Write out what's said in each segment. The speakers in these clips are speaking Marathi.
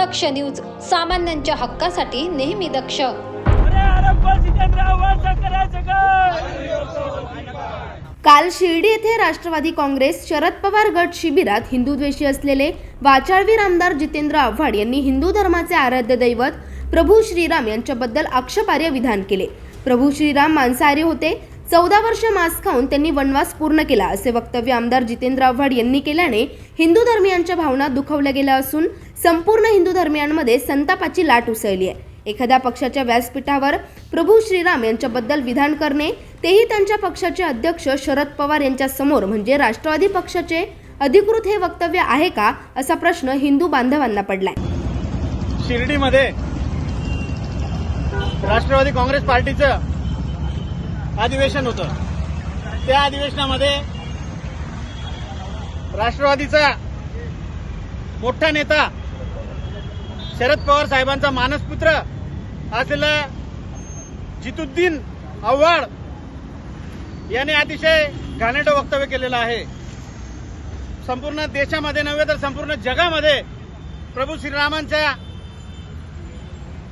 दक्ष न्यूज सामान्यांच्या हक्कासाठी नेहमी दक्ष. काल शिर्डी येथे राष्ट्रवादी काँग्रेस शरद पवार गट शिबिरात हिंदूद्वेषी असलेले वाचाळवीर आमदार जितेंद्र आव्हाड यांनी हिंदू धर्माचे आराध्य दैवत प्रभू श्रीराम यांच्याबद्दल आक्षेपार्ह विधान केले. प्रभू श्रीराम मांसाहारी होते. चौदा वर्ष मांस खाऊन त्यांनी वनवास पूर्ण केला असे वक्तव्य आमदार जितेंद्र आव्हाड यांनी केल्याने हिंदू धर्मियांच्या भावना दुखवल्या गेल्या असून संपूर्ण हिंदू धर्मियांमध्ये संतापाची लाट उसळली आहे. एखाद्या पक्षाच्या व्यासपीठावर प्रभू श्रीराम यांच्याबद्दल विधान करणे तेही त्यांच्या पक्षाचे अध्यक्ष शरद पवार यांच्या समोर म्हणजे राष्ट्रवादी पक्षाचे अधिकृत हे वक्तव्य आहे का असा प्रश्न हिंदू बांधवांना पडलाय. शिर्डीमध्ये राष्ट्रवादी काँग्रेस पार्टीचं अधिवेशन होतं. त्या अधिवेशनामध्ये राष्ट्रवादीचा मोठा नेता शरद पवार साहेबांचा मानसपुत्र असलेला जितुद्दीन आव्हाड याने अतिशय घाणेरडं वक्तव्य केलेलं आहे. संपूर्ण देशामध्ये नव्हे तर संपूर्ण जगामध्ये प्रभू श्रीरामांच्या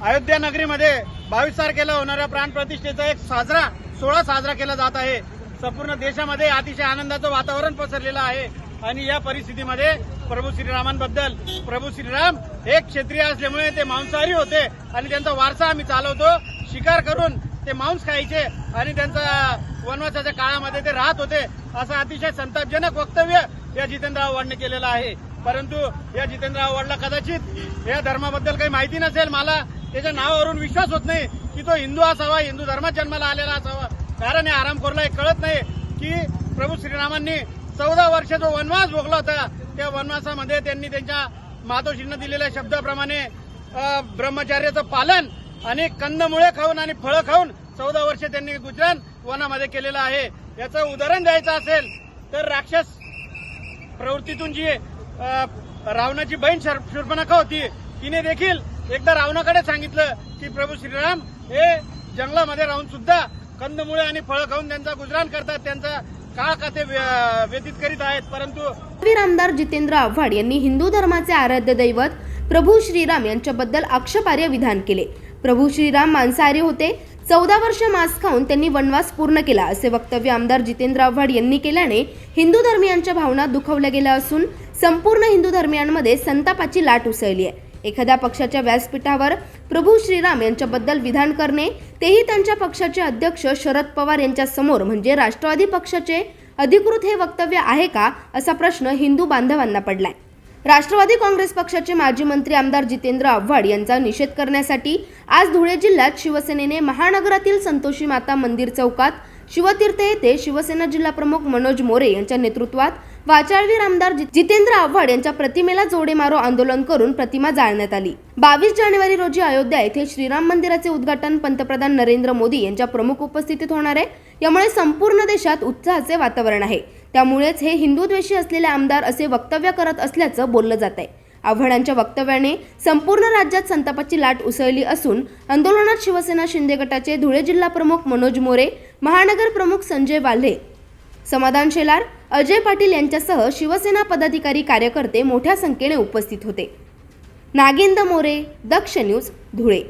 अयोध्या नगरीमध्ये बावीस तारखेला होणाऱ्या प्राणप्रतिष्ठेचा एक साजरा सोहळा साजरा केला जात आहे. संपूर्ण देशामध्ये अतिशय आनंदाचं वातावरण पसरलेलं आहे. आणि या परिस्थितीमध्ये प्रभू श्रीरामांबद्दल प्रभू श्रीराम एक क्षेत्रीय असल्यामुळे ते मांसाहारी होते आणि त्यांचा वारसा आम्ही चालवतो. शिकार करून ते मांस खायचे आणि त्यांचा वनवासाच्या काळामध्ये ते राहत होते. असं अतिशय संतापजनक वक्तव्य या जितेंद्र आव्हाडने केलेलं आहे. परंतु या जितेंद्र आव्हाडला कदाचित या धर्माबद्दल काही माहिती नसेल. मला त्याच्या नावावरून विश्वास होत नाही की तो हिंदू असावा हिंदू धर्मात जन्माला आलेला असावा. कारण या आरामखोरला हे कळत नाही की प्रभू श्रीरामांनी चौदा वर्ष जो वनवास भोगला होता त्या वनवासामध्ये त्यांनी त्यांच्या मातोश्रीनं दिलेल्या शब्दाप्रमाणे ब्रह्मचार्याचं ब्रह्मचर्याचं पालन आणि कंदमुळे खाऊन आणि फळं खाऊन चौदा वर्ष त्यांनी गुजरात वनामध्ये केलेलं आहे. याचं उदाहरण द्यायचं असेल तर राक्षस प्रवृत्तीतून जी रावणाची बहीण शर- शूर्पणखा होती तिने देखील एकदा रावणाकडे सांगितलं की प्रभू श्रीराम हे जंगलामध्ये राहून सुद्धा कंदमुळे आणि फळं खाऊन त्यांचा गुजराण करतात त्यांचा काळ का ते व्यतीत करीत आहेत? परंतु वीर आमदार जितेंद्र आव्हाड यांनी हिंदू धर्माचे आराध्य दैवत प्रभू श्रीराम यांच्याबद्दल आक्षेपार्ह विधान केले. प्रभू श्रीराम मांसाहारी होते. चौदा वर्ष मांस खाऊन त्यांनी वनवास पूर्ण केला असे वक्तव्य आमदार जितेंद्र आव्हाड यांनी केल्याने हिंदू धर्मियांच्या भावना दुखावल्या गेल्या असून संपूर्ण हिंदू धर्मियांमध्ये संतापाची लाट उसळली आहे. एखाद्या पक्षाच्या व्यासपीठावर प्रभू श्रीराम यांच्याबद्दल विधान करणे तेही त्यांच्या पक्षाचे अध्यक्ष शरद पवार यांच्या समोर म्हणजे राष्ट्रवादी पक्षाचे अधिकृत हे वक्तव्य आहे का असा प्रश्न हिंदू बांधवांना पडलाय. राष्ट्रवादी काँग्रेस पक्षाचे माजी मंत्री आमदार जितेंद्र आव्हाड यांचा निषेध करण्यासाठी आज धुळे जिल्ह्यात शिवसेनेने महानगरातील संतोषी माता मंदिर चौकात शिवतीर्थ येथे शिवसेना जिल्हाप्रमुख मनोज मोरे यांच्या नेतृत्वात वाचाळवीर आमदार जितेंद्र आव्हाड यांच्या प्रतिमेला जोडे मारो आंदोलन करून प्रतिमा जाळण्यात आली. बावीस जानेवारी रोजी अयोध्या येथे श्रीराम मंदिराचे उद्घाटन पंतप्रधान नरेंद्र मोदी यांच्या प्रमुख उपस्थितीत होणार आहे. यामुळे संपूर्ण देशात उत्साहाचे वातावरण आहे. त्यामुळेच हे हिंदुद्वेषी असलेले आमदार असे वक्तव्य करत असल्याचं बोललं जात आहे आव्हाडांच्या वक्तव्याने संपूर्ण राज्यात संतापाची लाट उसळली असून आंदोलनात शिवसेना शिंदे गटाचे धुळे जिल्हा प्रमुख मनोज मोरे महानगर प्रमुख संजय वाल्हे समाधान शेलार अजय पाटील यांच्यासह शिवसेना पदाधिकारी कार्यकर्ते मोठ्या संख्येने उपस्थित होते. नागेंद्र मोरे दक्ष न्यूज धुळे.